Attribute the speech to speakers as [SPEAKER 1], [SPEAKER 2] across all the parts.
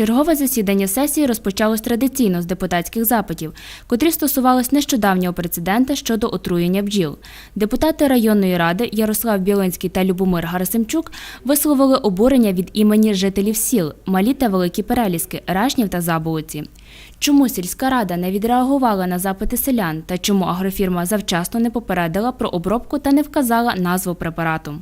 [SPEAKER 1] Чергове засідання сесії розпочалось традиційно з депутатських запитів, котрі стосувались нещодавнього прецедента щодо отруєння бджіл. Депутати районної ради Ярослав Білинський та Любомир Гарасимчук висловили обурення від імені жителів сіл, малі та великі переліски, Рашнів та Заболоці. Чому сільська рада не відреагувала на запити селян та чому агрофірма завчасно не попередила про обробку та не вказала назву препарату?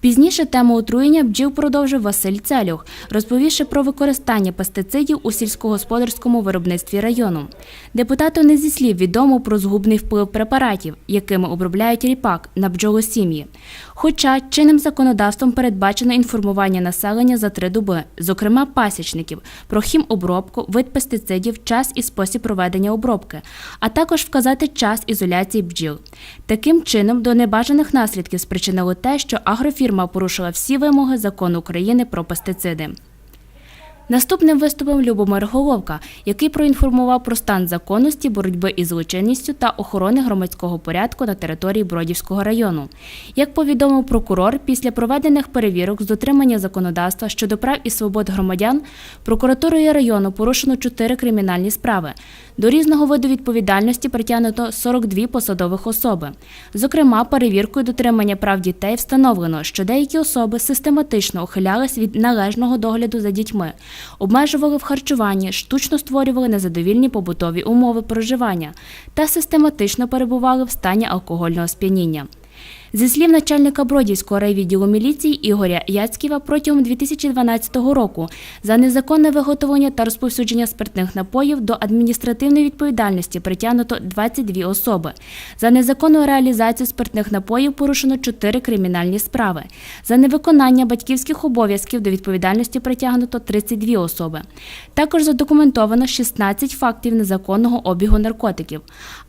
[SPEAKER 1] Пізніше тему отруєння бджіл продовжив Василь Целюх, розповівши про використання пестицидів у сільськогосподарському виробництві району. Депутату не зі слів відомо про згубний вплив препаратів, якими обробляють ріпак на бджолосім'ї. Хоча чинним законодавством передбачено інформування населення за три доби, зокрема пасічників, про хімобробку, вид пестицидів, час і спосіб проведення обробки, а також вказати час ізоляції бджіл. Таким чином, до небажаних наслідків спричинило те, що агрофірма порушила всі вимоги закону України про пестициди. Наступним виступив Любомир Головка, який проінформував про стан законності боротьби із злочинністю та охорони громадського порядку на території Бродівського району. Як повідомив прокурор, після проведених перевірок з дотримання законодавства щодо прав і свобод громадян, прокуратурою району порушено чотири кримінальні справи. До різного виду відповідальності притягнуто 42 посадових особи. Зокрема, перевіркою дотримання прав дітей встановлено, що деякі особи систематично ухилялись від належного догляду за дітьми, обмежували в харчуванні, штучно створювали незадовільні побутові умови проживання та систематично перебували в стані алкогольного сп'яніння. Зі слів начальника Бродівського райвідділу міліції Ігоря Яцьківа, протягом 2012 року за незаконне виготовлення та розповсюдження спиртних напоїв до адміністративної відповідальності притягнуто 22 особи. За незаконну реалізацію спиртних напоїв порушено 4 кримінальні справи. За невиконання батьківських обов'язків до відповідальності притягнуто 32 особи. Також задокументовано 16 фактів незаконного обігу наркотиків.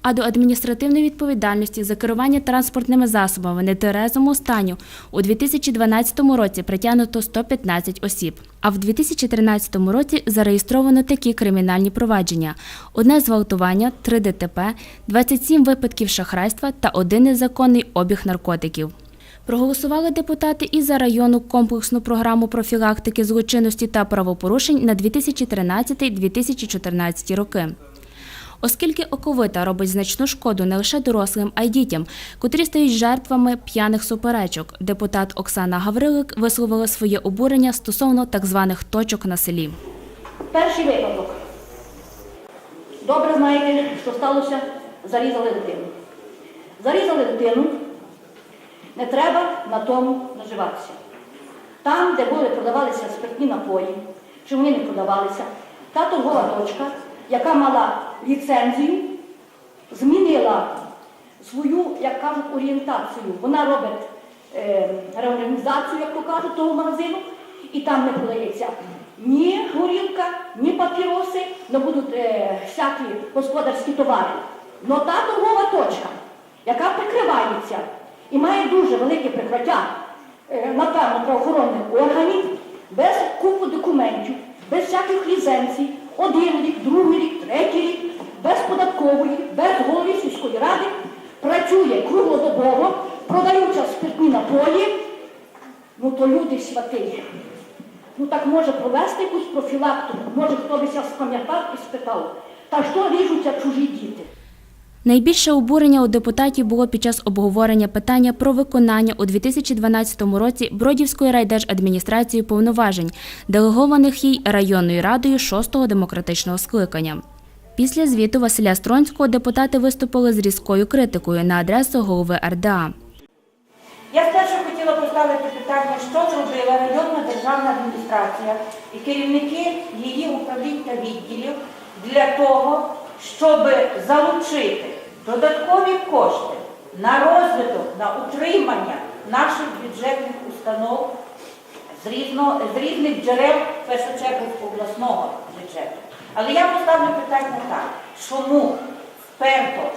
[SPEAKER 1] А до адміністративної відповідальності за керування транспортними засобами в нетверезому стані у 2012 році притягнуто 115 осіб. А в 2013 році зареєстровано такі кримінальні провадження: одне зґвалтування, 3 ДТП, 27 випадків шахрайства та один незаконний обіг наркотиків. Проголосували депутати і за районну комплексну програму профілактики злочинності та правопорушень на 2013-2014 роки. Оскільки оковита робить значну шкоду не лише дорослим, а й дітям, котрі стають жертвами п'яних суперечок, депутат Оксана Гаврилик висловила своє обурення стосовно так званих точок на селі.
[SPEAKER 2] Перший випадок. Добре знаєте, що сталося, зарізали дитину. Зарізали дитину, не треба на тому наживатися. Там, де були, продавалися спиртні напої, чи вони не продавалися, та торгова точка, яка мала ліцензію, змінила свою, як кажуть, орієнтацію. Вона робить е, реорганізацію, як то кажуть, того магазину, і там не продається ні горілка, ні папіроси, не будуть е, всякі господарські товари. Но та торгова точка, яка прикривається і має дуже велике прикриття, е, напевно, правоохоронних органів, без купу документів, без всяких ліцензій, один рік, другий рік, третій без податкової, без голови сільської ради, працює круглодобово, продаються спиртні напої, ну то люди святий. Ну так може провести якусь профілактику, може хто би спам'ятав і спитав, та що ріжуться чужі діти?
[SPEAKER 1] Найбільше обурення у депутатів було під час обговорення питання про виконання у 2012 році Бродівської райдержадміністрації повноважень, делегованих їй районною радою 6-го демократичного скликання. Після звіту Василя Стронського депутати виступили з різкою критикою на адресу голови РДА.
[SPEAKER 3] Я спершу хотіла поставити питання, що зробила районна державна адміністрація і керівники її управлінь та відділів для того, щоб залучити додаткові кошти на розвиток, на утримання наших бюджетних установ з, різних джерел, першу чергу обласного бюджету. Але я поставлю питання так, чому вперто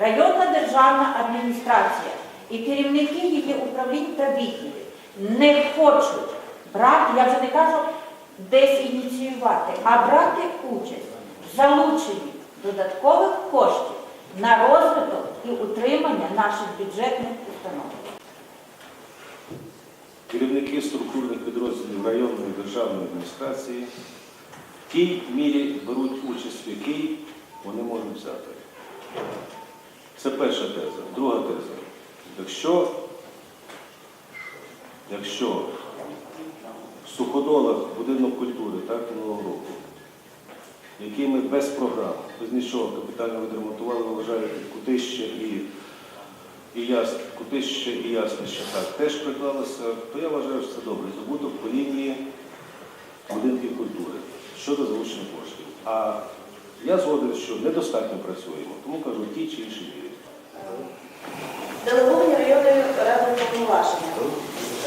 [SPEAKER 3] районна державна адміністрація і керівники її управлінь та відділів не хочуть брати, я вже не кажу десь ініціювати, а брати участь в залученні додаткових коштів на розвиток і утримання наших бюджетних установ.
[SPEAKER 4] Керівники структурних підрозділів районної державної адміністрації в тій мірі беруть участь, в якій вони можуть взяти. Це перша теза. Друга теза. Якщо, якщо в суходолах будинок культури, так, минулого року, який ми без програм, без нічого капітально відремонтували, ви вважаєте, кутище і, і яс, кутище і яснище так, теж приклалося, то я вважаю, що це добре. Здобуток по лінії будинків культури щодо залучення коштів. А я згоден, що недостатньо працюємо, тому кажу, ті чи інші мірі.
[SPEAKER 5] Делеговані районною радою повноваження.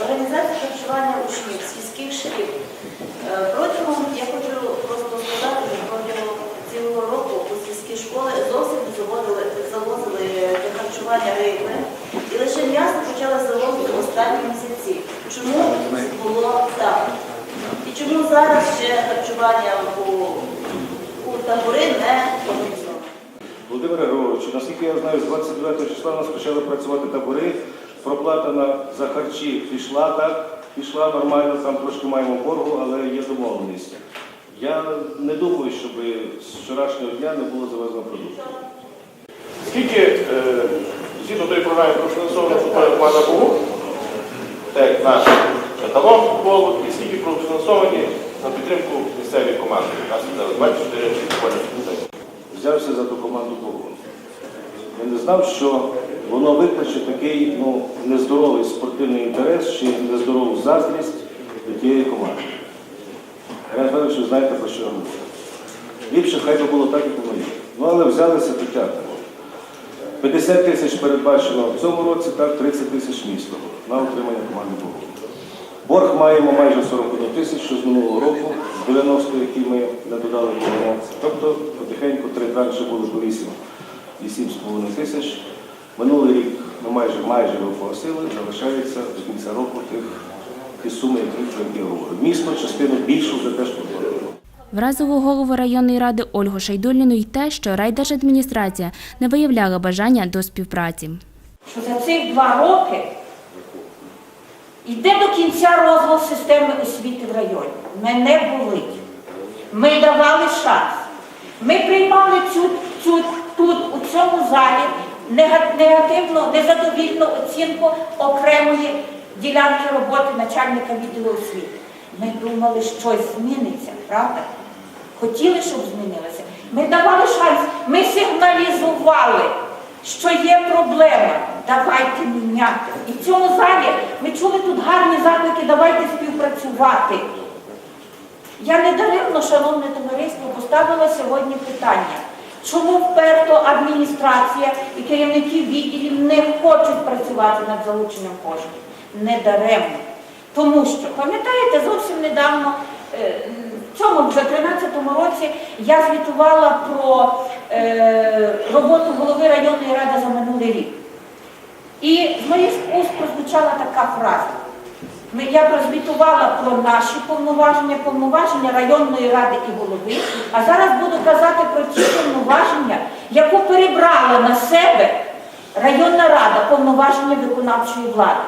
[SPEAKER 5] Організація харчування учнів сільських шкіл. Е, Протягом, я хочу просто сказати, що протягом цілого року у сільські школи зовсім не заводили, завозили для харчування риби. І лише м'ясо почали завозити в останні місяці. Чому було так? І чому зараз ще харчування у, у табори не організовано?
[SPEAKER 4] Володимир Григорович, наскільки я знаю, з 29 числа у нас почали працювати табори. Проплата на за харчі пішла так, пішла нормально, там трошки маємо боргу, але є домовленість. Я не думаю, щоб з вчорашнього дня не було завезено продуктів.
[SPEAKER 6] Скільки е, згідно тої програми профінансовано команда БУ, так наш еталон футболу, і скільки профінансовані на підтримку місцевої команди. Нас 24 футбольних клубів.
[SPEAKER 4] Взявся за ту команду Богу. Я не знав, що воно викличе такий ну, нездоровий спортивний інтерес чи нездорову заздрість до тієї команди. Я знаю, що знаєте, про що я говорю. Ліпше хай би було так, як воно є. Ну, але взялися тягнемо. 50 тисяч передбачено в цьому році, так 30 тисяч місто на утримання команди Богу. Борг маємо майже 41 тисячу з минулого року, з 90 який ми не додали до Тобто потихеньку три транші були по 8 і 7,5 тисяч. Минулий рік ми майже майже його погасили, залишається до кінця року тих, ті суми, які, про які я говорю. Місто частину більшу вже теж платило.
[SPEAKER 1] Вразило голову районної ради Ольгу Шайдуліну й те, що райдержадміністрація не виявляла бажання до співпраці.
[SPEAKER 3] що за цих два роки йде до кінця розвал системи освіти в районі. Мене болить. Ми давали шанс. Ми приймали цю, цю тут, у цьому залі, негативну, незадовільну оцінку окремої ділянки роботи начальника відділу освіти. Ми думали, щось зміниться, правда? Хотіли, щоб змінилося. Ми давали шанс, ми сигналізували, що є проблема. Давайте міняти. І в цьому залі ми чули тут гарні заклики, давайте співпрацювати. Я не даремно, шановне товариство, поставила сьогодні питання, чому вперто адміністрація і керівники відділів не хочуть працювати над залученням коштів. Не даремно. Тому що, пам'ятаєте, зовсім недавно, е, в цьому вже 13-му році, я звітувала про е, роботу голови районної ради за минулий рік. І з моїх уст прозвучала така фраза. Я прозвітувала про наші повноваження, повноваження районної ради і голови, а зараз буду казати про ті повноваження, яку перебрала на себе районна рада, повноваження виконавчої влади.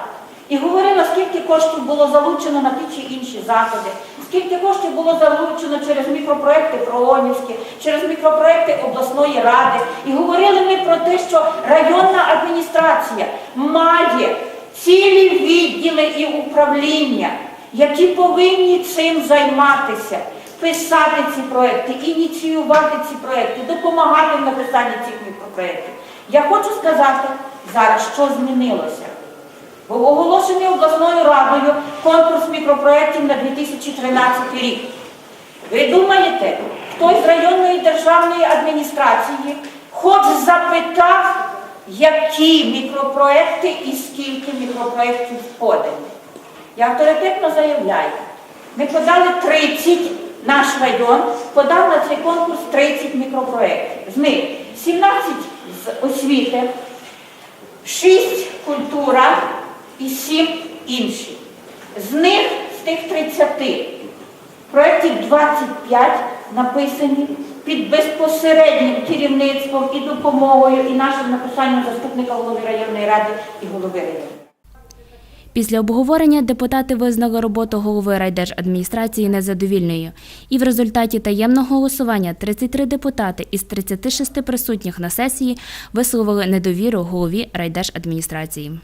[SPEAKER 3] І говорила, скільки коштів було залучено на ті чи інші заходи, скільки коштів було залучено через мікропроекти Проонівські, через мікропроекти обласної ради. І говорили ми про те, що районна адміністрація має цілі відділи і управління, які повинні цим займатися, писати ці проекти, ініціювати ці проекти, допомагати в написанні цих мікропроєктів. Я хочу сказати зараз, що змінилося. Був оголошений обласною радою конкурс мікропроєктів на 2013 рік. Ви думаєте, хтось з районної державної адміністрації хоч запитав, які мікропроекти і скільки мікропроєктів подані? Я авторитетно заявляю, ми подали 30, наш район подав на цей конкурс 30 мікропроєктів. З них 17 з освіти, 6 культура і 7 інші. З них, з тих 30, проєктів 25 написані під безпосереднім керівництвом і допомогою і нашим написанням заступника голови районної ради і голови району.
[SPEAKER 1] Після обговорення депутати визнали роботу голови райдержадміністрації незадовільною. І в результаті таємного голосування 33 депутати із 36 присутніх на сесії висловили недовіру голові райдержадміністрації.